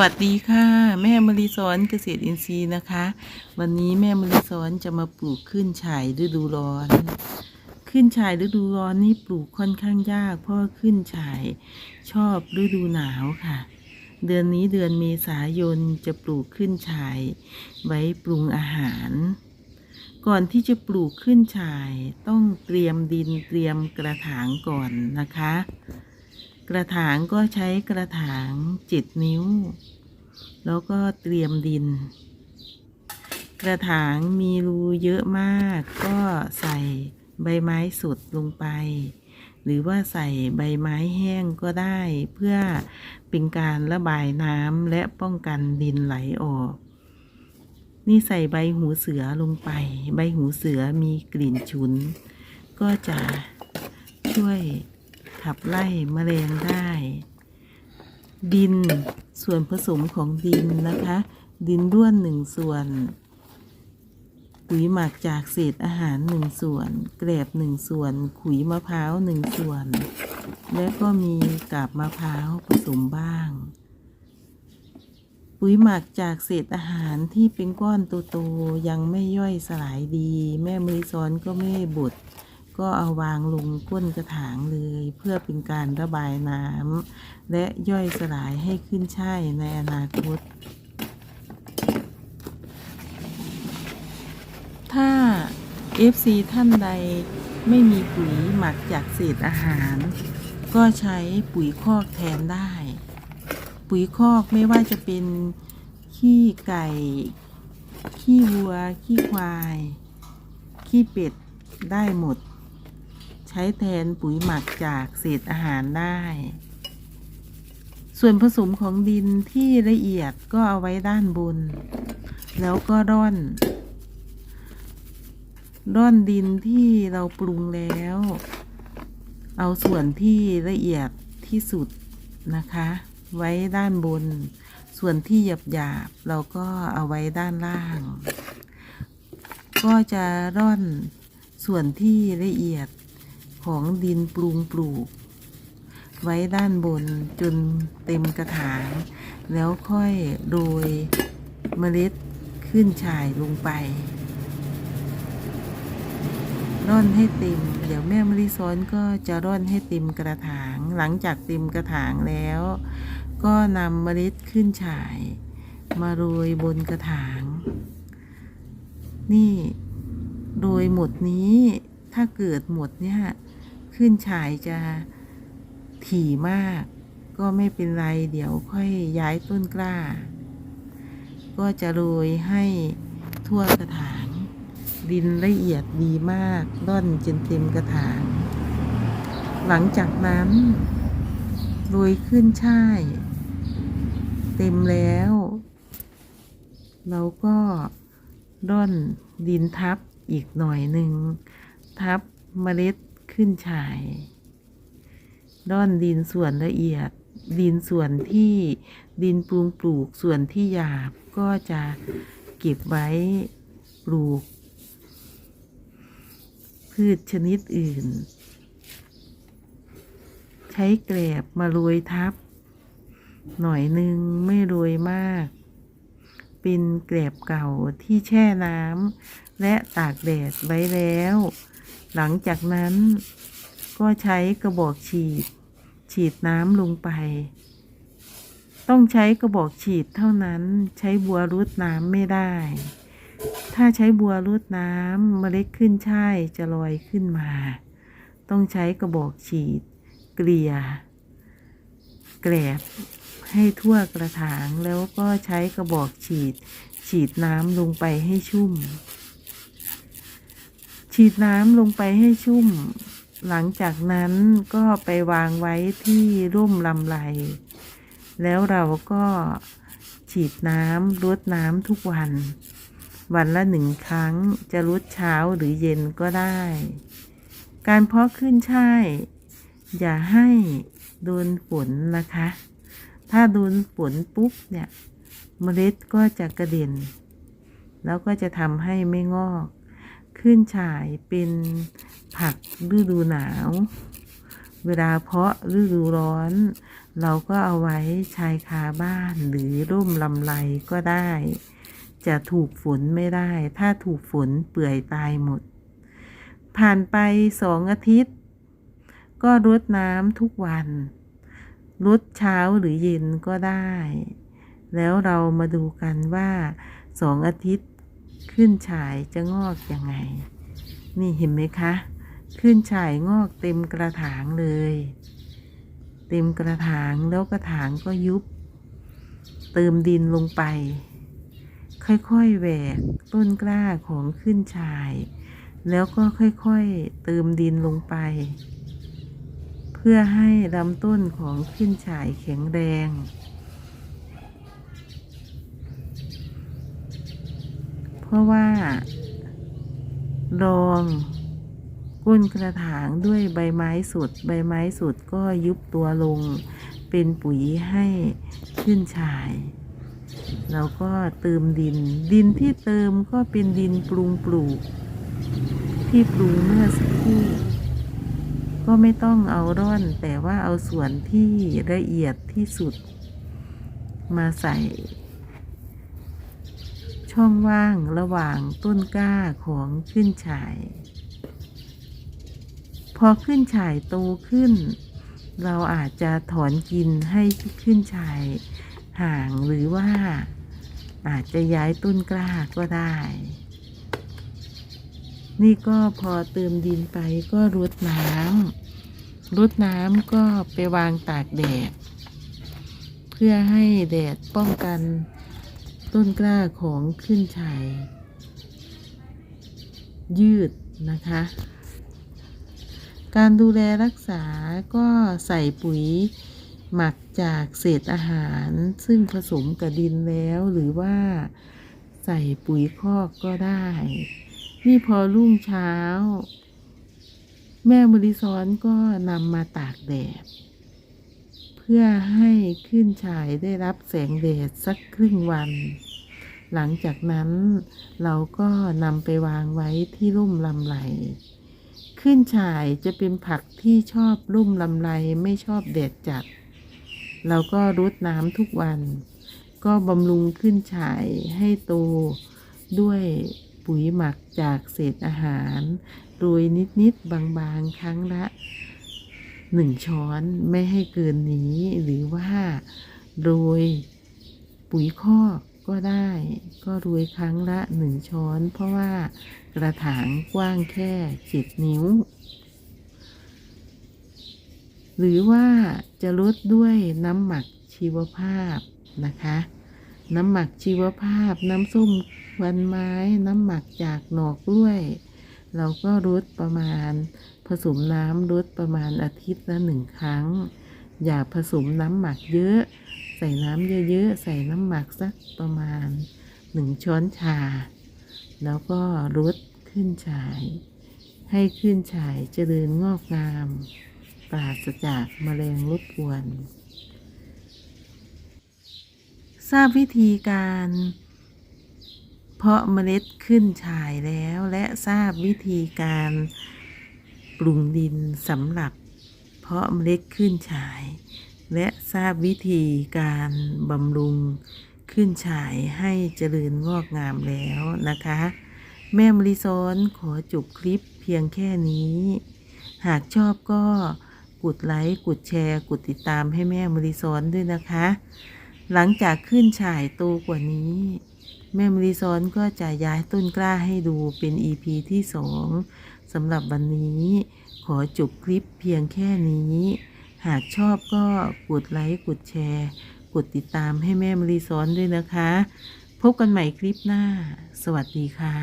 วัสดีค่ะ แม่มริสอนเกษตรอินทรีย์นะคะ วันนี้แม่มริสอนจะมาปลูกขึ้นฉายฤดูร้อน ขึ้นฉายฤดูร้อนนี่ปลูกค่อนข้างยาก เพราะขึ้นฉายชอบฤดูหนาวค่ะ เดือนนี้เดือนเมษายนจะปลูกขึ้นฉายไว้ปรุงอาหาร ก่อนที่จะปลูกขึ้นฉายต้องเตรียมดินเตรียมกระถางก่อนนะคะ กระถางก็ใช้กระถางเจ็ดนิ้ว แล้วก็เตรียมดิน กระถางมีรูเยอะมาก ก็ใส่ใบไม้สดลงไป หรือว่าใส่ใบไม้แห้งก็ได้ เพื่อเป็นการระบายน้ำและป้องกันดินไหลออก นี่ใส่ใบหูเสือลงไป ใบหูเสือมีกลิ่นฉุน ก็จะช่วย ขับไล่แมลงได้ ดินส่วนผสมของดินนะคะ ดินด้วนหนึ่งส่วน ปุ๋ยหมักจากเศษอาหารหนึ่งส่วน แกลบหนึ่งส่วน ขุยมะพร้าวหนึ่งส่วน และก็มีกาบมะพร้าวผสมบ้าง ปุ๋ยหมักจากเศษอาหารที่เป็นก้อนโตๆยังไม่ย่อยสลายดี แม่มือซ้อนก็ไม่บด ก็เอาวางลงก้นกระถางเลยเพื่อเป็นการระบายน้ำและย่อยสลายให้ขึ้นช่ายในอนาคต ถ้า FC ท่านใดไม่มีปุ๋ยหมักจากเศษอาหาร ก็ใช้ปุ๋ยคอกแทนได้ ปุ๋ยคอกไม่ว่าจะเป็นขี้ไก่ ขี้วัว ขี้ควาย ขี้เป็ดได้หมด ช้แทนปุ๋ยหมักจากเศษอาหารได้ ส่วนผสมของดินที่ละเอียดก็เอาไว้ด้านบน แล้วก็ร่อน ร่อนดินที่เราปรุงแล้ว เอาส่วนที่ละเอียดที่สุดนะคะ ไว้ด้านบน ส่วนที่หยาบหยาบๆเราก็เอาไว้ด้านล่าง ก็จะร่อนส่วนที่ละเอียด ของดินปรุงปลูก ไว้ด้านบนจนเต็มกระถาง แล้วค่อยโรยเมล็ดขึ้นฉายลงไปร่อนให้เต็ม เดี๋ยวแม่มะลิซ้อนก็จะร่อนให้เต็มกระถาง หลังจากเต็มกระถางแล้ว ก็นำเมล็ดขึ้นฉาย มาโรยบนกระถาง นี่โดยหมดนี้ ถ้าเกิดหมดเนี่ยขึ้นฉายจะถี่มาก ก็ไม่เป็นไร เดี๋ยวค่อยย้ายต้นกล้า ก็จะโรยให้ทั่วกระถาง ดินละเอียดดีมากร่อนจนเต็มกระถาง หลังจากนั้นโรยขึ้นช่าย เต็มแล้ว เราก็ร่อนดินทับอีกหน่อยหนึ่ง ทับเมล็ดขึ้นฉายร่อนดินส่วนละเอียด ดินส่วนที่ดินปรุงปลูกส่วนที่หยาบก็จะเก็บไว้ปลูก พืชชนิดอื่น ใช้แกลบมาโรยทับ หน่อยหนึ่งไม่โรยมาก เป็นแกลบเก่าที่แช่น้ำและตากแดดไว้แล้ว หลังจากนั้น ก็ใช้กระบอกฉีด ฉีดน้ำลงไป ต้องใช้กระบอกฉีดเท่านั้นใช้บัวรุดน้ำไม่ได้ ถ้าใช้บัวรุดน้ำเมล็ดขึ้นช่ายจะลอยขึ้นมา ต้องใช้กระบอกฉีด เกลี่ยแกลบให้ทั่วกระถางแล้วก็ใช้กระบอกฉีด ฉีดน้ำลงไปให้ชุ่ม ฉีดน้ำลงไปให้ชุ่ม หลังจากนั้นก็ไปวางไว้ที่ร่มลำไร แล้วเราก็ฉีดน้ำรดน้ำทุกวัน วันละหนึ่งครั้งจะรดเช้าหรือเย็นก็ได้ การเพาะขึ้นช่ายอย่าให้โดนฝนนะคะ ถ้าโดนฝนปุ๊บเนี่ย เมล็ดก็จะกระเด็น แล้วก็จะทำให้ไม่งอก ขึ้นฉายเป็นผักฤดูหนาว เวลาเพาะฤดูร้อน เราก็เอาไว้ชายคาบ้านหรือร่มลำไรก็ได้ จะถูกฝนไม่ได้ ถ้าถูกฝนเปื่อยตายหมด ผ่านไปสองอาทิตย์ ก็รดน้ำทุกวันรดเช้าหรือเย็นก็ได้ แล้วเรามาดูกันว่าสองอาทิตย์ ขึ้นฉายจะงอกยังไง นี่เห็นไหมคะ ขึ้นฉายงอกเต็มกระถางเลย เต็มกระถางแล้วกระถางก็ยุบ เติมดินลงไป ค่อยๆแหวกต้นกล้าของขึ้นฉาย แล้วก็ค่อยๆเติมดินลงไป เพื่อให้ลำต้นของขึ้นฉายแข็งแรง เพ ราะว่ารองก้นกระถางด้วยใบไม้สด ใบไม้สดก็ยุบตัวลง เป็นปุ๋ยให้ขึ้นฉายแล้วก็เติมดิน ดินที่เติมก็เป็นดินปรุงปลูก ที่ปรุงเมื่อสักครู่ก็ไม่ต้องเอาร่อน แต่ว่าเอาส่วนที่ละเอียดที่สุด มาใส่ ช่องว่างระหว่างต้นกล้าของขึ้นฉาย พอขึ้นฉายโตขึ้น เราอาจจะถอนกินให้ขึ้นฉายห่างหรือว่าอาจจะย้ายต้นกล้าก็ได้ นี่ก็พอเติมดินไปก็รดน้ำรดน้ำก็ไปวางตากแดด เพื่อให้แดดป้องกัน ต้นกล้าของขึ้นฉายยืดนะคะ การดูแลรักษาก็ใส่ปุ๋ยหมักจากเศษอาหาร ซึ่งผสมกับดินแล้วหรือว่าใส่ปุ๋ยคอกก็ได้ นี่พอรุ่งเช้า แม่มริซ้อนก็นำมาตากแดด พื่อให้ขึ้นฉายได้รับแสงแดดสักครึ่งวัน หลังจากนั้นเราก็นำไปวางไว้ที่ร่มลำไรขึ้นฉายจะเป็นผักที่ชอบร่มลำไรไม่ชอบแดดจัด เราก็รดน้ำทุกวัน ก็บำรุงขึ้นฉายให้โตด้วยปุ๋ยหมักจากเศษอาหาร โรยนิดๆบางๆ ครั้งละ หนึ่งช้อนไม่ให้เกินนี้ หรือว่าโรยปุ๋ยคอกก็ได้ ก็โรยครั้งละหนึ่งช้อน เพราะว่ากระถางกว้างแค่เจ็ดนิ้ว หรือว่าจะลดด้วยน้ำหมักชีวภาพนะคะ น้ำหมักชีวภาพน้ำส้มควันไม้น้ำหมักจากหนอกกล้วย เราก็รดประมาณ ผสมน้ำรดประมาณอาทิตย์ละหนึ่งครั้ง อย่าผสมน้ำหมักเยอะ ใส่น้ำเยอะๆ ใส่น้ำหมักสักประมาณหนึ่งช้อนชา แล้วก็รดขึ้นฉาย ให้ขึ้นฉายเจริญงอกงาม ปราศจากแมลงรบกวน ทราบวิธีการ เพาะเมล็ดขึ้นฉายแล้วและทราบวิธีการปรุงดินสำหรับเพาะเมล็ดขึ้นฉาย และทราบวิธีการบำรุงขึ้นฉายให้เจริญงอกงามแล้วนะคะ แม่มริซอนขอจบคลิปเพียงแค่นี้ หากชอบก็กดไลค์กดแชร์ กดติดตามให้แม่มริซอนด้วยนะคะ หลังจากขึ้นฉายโตกว่านี้ แม่มรีซอนก็จะย้ายต้นกล้าให้ดูเป็น EP ที่สองสำหรับวันนี้ ขอจบคลิปเพียงแค่นี้ หากชอบก็กดไลค์กดแชร์ กดติดตามให้แม่มรีซอนด้วยนะคะ พบกันใหม่คลิปหน้า สวัสดีค่ะ